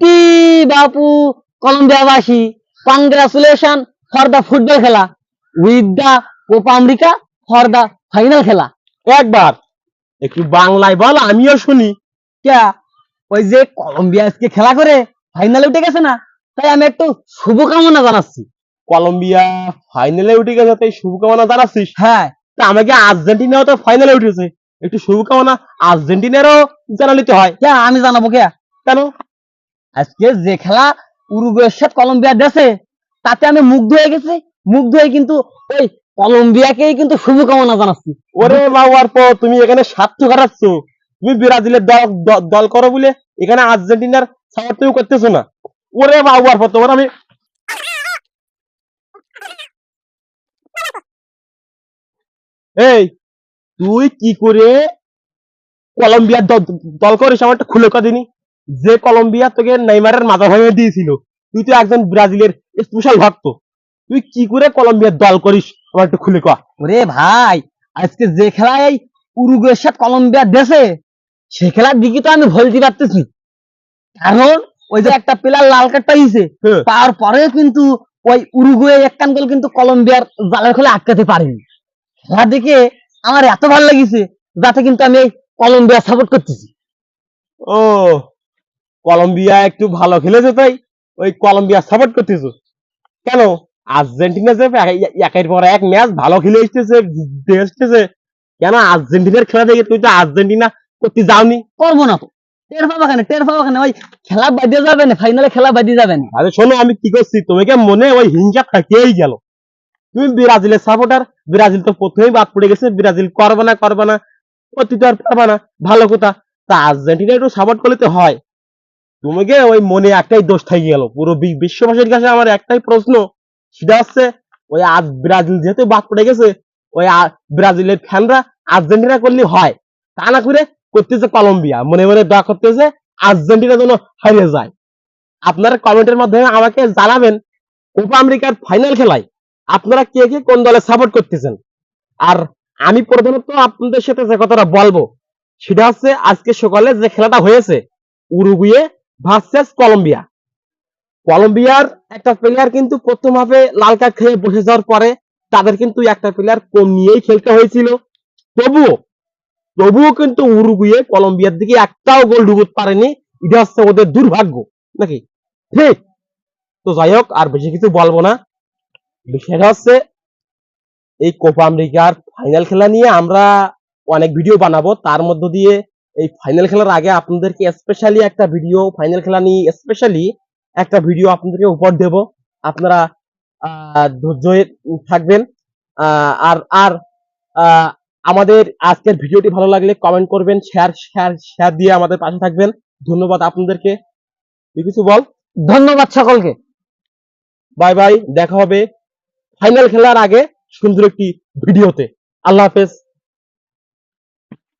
কি বাপু কলম্বিয়াবাসী কংগ্রাচুলেশন ফর দা ফুটবল খেলা with the Copa America for the final খেলা। একবার একটু বাংলায় বল আমিও শুনি। ক্যা ওই যে কলম্বিয়া আজকে খেলা করে ফাইনালে উঠে গেছে না? তাই আমি একটু শুভকামনা জানাচ্ছি। কলম্বিয়া ফাইনালে উঠে গেছে তাই শুভকামনা জানাচ্ছিস? হ্যাঁ। তা আমাকে আর্জেন্টিনাও তো ফাইনালে উঠেছে। একটু শুভকামনা আর্জেন্টিনারও জানা নিতে হয়। ক্যা আমি জানাব কে? কেন? আজকে যে খেলা উরুগুয়ের সাথে কলম্বিয়া দেশে, তাতে আমি মুগ্ধ হয়ে গেছি। মুগ্ধ হয়ে কিন্তু ওই কলম্বিয়াকেই কিন্তু শুভকামনা জানাচ্ছি। ওরে বাবার পর তুমি এখানে স্বার্থ খাটাচ্ছ তুমি ব্রাজিলের দল দল করো বলে এখানে আর্জেন্টিনার সাপোর্ট তুমি করতেছো না। ওরে বাবার পর তোমার আমি এই, তুই কি করে কলম্বিয়ার দল করিস? আমার একটা খুলে কদিনই যে কলম্বিয়া তোকে নেইমারের মাথা ভেঙে দিয়েছিল তুই তো একজন ব্রাজিলের স্পেশাল ভক্ত। তুই কি করে কলম্বিয়ার দল করিস? আমার একটু খুলে কয়া। ওরে ভাই আজকে যে খেলায় উরুগুয়ের সাথে কলম্বিয়া দেশে সে খেলার দিকে তো আমি ভুলতে পারতেছি। কারণ ওই যে একটা প্লেয়ার লাল কার্ড পাইছে হ্যাঁ। তারপরে কিন্তু ওই উরুগুয়ে এক কান গোল কিন্তু কলম্বিয়ার জালের খোলে আটকাতে পারেনি। খেলা দেখে আমার এত ভালো লাগিছে যাতে কিন্তু আমি কলম্বিয়া সাপোর্ট করতেছি। ও কলম্বিয়া একটু ভালো খেলেছে তাই ওই কলম্বিয়া সাপোর্ট করতেছো। কেন? আর্জেন্টিনা যে একের পর এক ম্যাচ ভালো খেলে এসতেছে এসতেছে কেন? আর্জেন্টিনার খেলা দেখে তুই তো আর্জেন্টিনা করতে যাওনি। করব না তো। টের পাবা কেন? টের পাবা কেন? ওই খেলা বাদিয়ে যাবে না ফাইনালে খেলা বাদিয়ে যাবে না। আরে শোনো আমি কি করছি? তোমাকে মনে ওই হিংসা থাকিয়েই গেল। তুমি ব্রাজিলের সাপোর্টার ব্রাজিল তো প্রথমেই বাদ পড়ে গেছে। ব্রাজিল করবে না করবে না অতি তো আর পারবে না। ভালো কথা। তা আর্জেন্টিনা একটু সাপোর্ট করলে তো হয়। তোমাকে ওই মনে একটাই দোষ থেকে গেল। পুরো বিশ্ববাসীর কাছে আমার একটাই প্রশ্ন। সেটা হচ্ছে, ওই আজ ব্রাজিল যেহেতু বাদ পড়ে গেছে, ওই ব্রাজিলের ফ্যানরা আর্জেন্টিনা করলে হয়। তা না করে করতেছে কলম্বিয়া। মনে মনে দোয়া করতেছে আর্জেন্টিনা যেন হারিয়ে যায়। আপনারা কমেন্টের মাধ্যমে আমাকে জানাবেন, কোপা আমেরিকার ফাইনাল খেলায় আপনারা কে কে কোন দলে সাপোর্ট করতেছেন? আর আমি প্রধানত আপনাদের সাথে যে কথাটা বলব, সেটা হচ্ছে আজকে সকালে যে খেলাটা হয়েছে, উরুগুয়ে ভার্সেস কলম্বিয়া কলম্বিয়ার একটা প্লেয়ার কিন্তু প্রথম হাফে লাল কার্ড খেয়ে বসে যাওয়ার পরে তাদের কিন্তু একটা প্লেয়ার কম নিয়েই খেলতে হয়েছিল। তবুও তবুও কিন্তু উরুগুয়ে কলম্বিয়ার দিকে একটাও গোল ঢুকতে পারেনি। এটা হচ্ছে ওদের দুর্ভাগ্য, নাকি? ঠিক। তো যাই হোক, আর বেশি কিছু বলব না। বিষয়টা হচ্ছে, এই কোপা আমেরিকার ফাইনাল খেলা নিয়ে আমরা অনেক ভিডিও বানাবো। তার মধ্য দিয়ে এই ফাইনাল খেলার আগে আপনাদেরকে স্পেশালি একটা ভিডিও ফাইনাল খেলা নিয়ে স্পেশালি একটা ভিডিও আপনাদেরকে উপহার দেব। আপনারা ধৈর্য থাকবেন। আর আর আমাদের আজকের ভিডিওটি ভালো লাগলে কমেন্ট করবেন শেয়ার শেয়ার শেয়ার দিয়ে আমাদের পাশে থাকবেন। ধন্যবাদ আপনাদেরকে। কিছু বল? ধন্যবাদ সকলকে। বাই বাই দেখা হবে ফাইনাল খেলার আগে সুন্দর একটি ভিডিওতে আল্লাহ হাফেজ।